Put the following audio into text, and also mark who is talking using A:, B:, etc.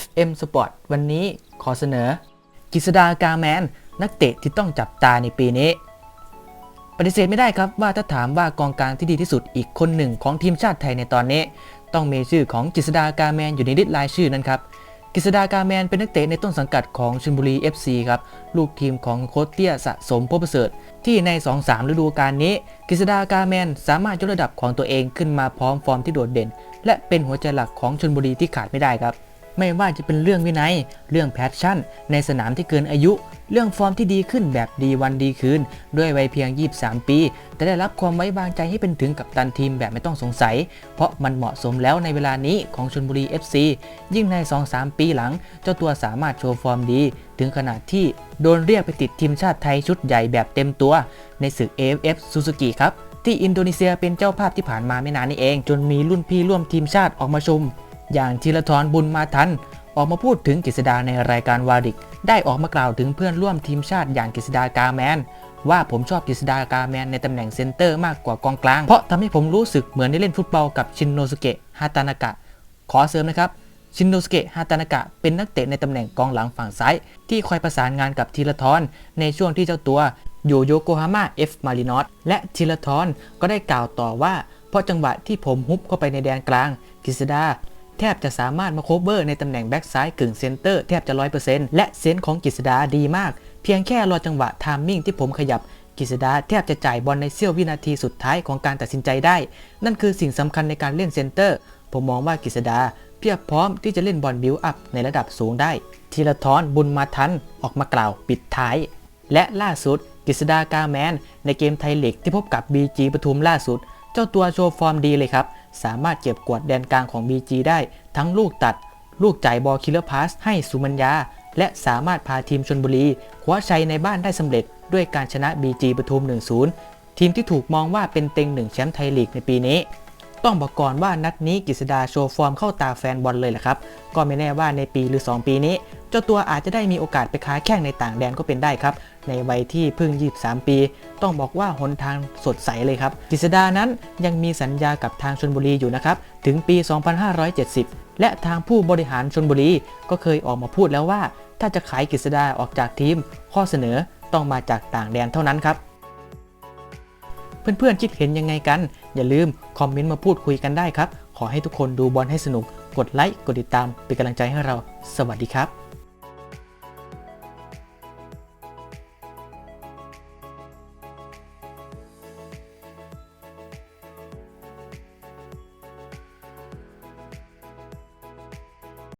A: FM Sport วันนี้ขอเสนอ กิษดากาแมน นักเตะที่ต้องจับตาในปีนี้ ปฏิเสธไม่ได้ครับว่าถ้าถามว่ากองกลางที่ดีที่สุดอีกคนหนึ่งของทีมชาติไทยในตอนนี้ ต้องมีชื่อของกิษดากาแมนอยู่ในลิสต์รายชื่อนั้นครับกิษดากาแมนเป็นนักเตะในต้นสังกัดของชลบุรี FC ครับ ลูกทีมของโค้ชเตี้ยสะสมพบประเสริฐ ที่ใน 2-3 ฤดูกาลนี้กิษดากาแมนสามารถยกระดับของตัวเองขึ้นมาพร้อมฟอร์มที่โดดเด่น และเป็นหัวใจหลักของชลบุรีที่ขาดไม่ได้ครับ ไม่ว่าจะเป็นเรื่องวินัย เรื่องแพชชั่น ในสนามที่เกินอายุ เรื่องฟอร์มที่ดีขึ้นแบบดีวันดีคืน ด้วยวัยเพียง 23 ปี แต่ได้รับความไว้วางใจให้เป็นถึงกับตันทีมแบบไม่ต้องสงสัย เพราะมันเหมาะสมแล้วในเวลานี้ของชลบุรี FC ยิ่งใน 2-3 ปีหลัง เจ้าตัวสามารถโชว์ฟอร์มดี ถึงขนาดที่โดนเรียกไปติดทีมชาติไทยชุดใหญ่แบบเต็มตัว ในศึก AFF Suzuki ครับที่อินโดนีเซียเป็นเจ้าภาพที่ผ่านมาไม่นานนี้เอง จนมีรุ่นพี่ร่วมทีมชาติออกมาชม อย่างธีรทรบุญมาทัน ออกมาพูดถึงกฤษดาในรายการวาริก ได้ออกมากล่าวถึงเพื่อนร่วมทีมชาติอย่างกฤษดากาแมน ว่าผมชอบกฤษดากาแมนในตำแหน่งเซนเตอร์มากกว่ากองกลาง เพราะทำให้ผมรู้สึกเหมือนได้เล่นฟุตบอลกับชินโนสุเกะฮาตานากะ ขอเสริมนะครับชินโนสุเกะฮาตานากะเป็นนักเตะในตำแหน่งกองหลังฝั่งซ้าย ที่คอยประสานงานกับธีรทรในช่วงที่เจ้าตัวอยู่โยโกฮาม่าเอฟมารินอสและธีรทรก็ได้กล่าวต่อว่า เพราะจังหวะที่ผมฮุบเข้าไปในแดนกลางกฤษดา แทบจะสามารถมาโคเวอร์ในตำแหน่งแบ็กซ้ายกึ่งเซนเตอร์แทบจะ 100%และเซนส์ของกฤษดาดีมาก เพียงแค่รอจังหวะไทามมิ่งที่ผมขยับกฤษดาแทบจะจ่ายบอลในเสี้ยววินาทีสุดท้ายของการตัดสินใจได้ นั่นคือสิ่งสำคัญในการเล่นเซนเตอร์ ผมมองว่ากฤษดาเพียบพร้อมที่จะเล่นบอลบิวอัพในระดับสูงได้ธีรทรบุญมาทันออกมากล่าวปิดท้าย และล่าสุดกฤษดากาแมน ในเกมไทยลีกที่พบกับ BG ปทุมล่าสุด เจ้าตัวโชว์ฟอร์มดีเลยครับ สามารถเก็บกวดแดนกลางของ BG ได้ทั้งลูกตัด ลูกจ่ายบอลคิลเลอร์พาสให้สุมัญญา และสามารถพาทีมชนบุรีคว้าชัยในบ้านได้สำเร็จ ด้วยการชนะ BG ปทุม 1-0 ทีมที่ถูกมองว่าเป็นเต็งหนึ่งแชมป์ไทยลีกในปีนี้ ต้องบอกก่อนว่านัดนี้กฤษดาโชว์ฟอร์มเข้าตาแฟนบอลเลยแหละครับ ก็ไม่แน่ว่าในปีหรือ 2 ปีนี้ เจ้าตัวอาจจะได้มีโอกาสไปค้าแข่งในต่างแดนก็เป็นได้ครับ ในวัยที่เพิ่ง 23 ปี ต้องบอกว่าหนทางสดใสเลยครับกฤษดานั้นยังมีสัญญากับทางชนบุรีอยู่นะครับ ถึงปี 2570 และทางผู้บริหารชนบุรีก็เคยออกมาพูดแล้วว่า ถ้าจะขายกฤษดาออกจากทีม ข้อเสนอต้องมาจากต่างแดนเท่านั้นครับเพื่อนๆคิดเห็นยังไงกัน อย่าลืมคอมเมนต์มาพูดคุยกันได้ครับ ขอให้ทุกคนดูบอลให้สนุก กดไลค์ กดติดตาม เป็นกำลังใจให้เรา สวัสดีครับ